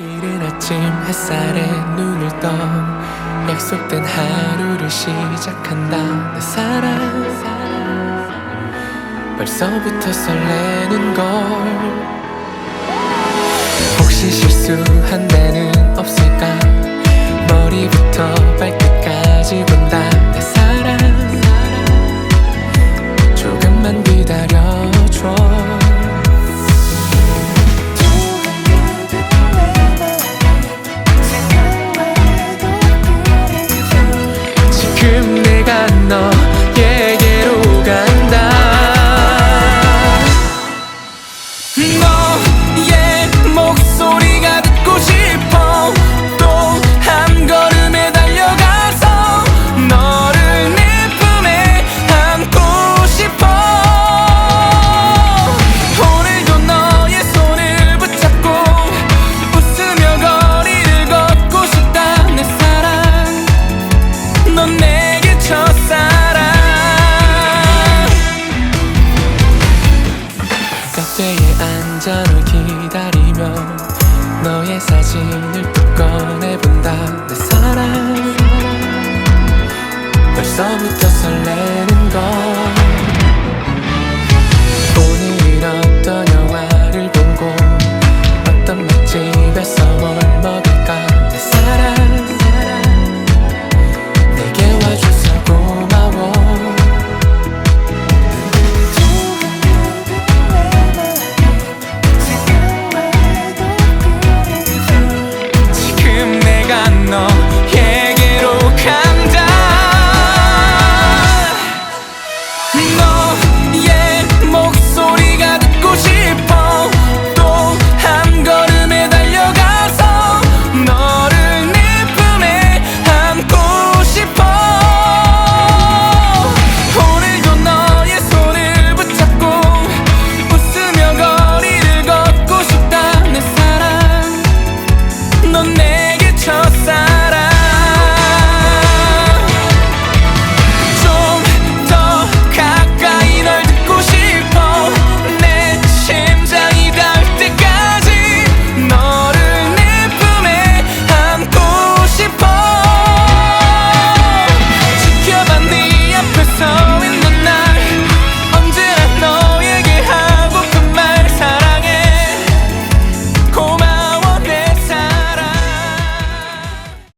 이른 아침 햇살에 눈을 떠 약속된 하루를 시작한다. 내 사랑. 벌써부터 설레는 걸 의자에 앉아 널 기다리며 너의 사진을 꺼내. 멈췄어.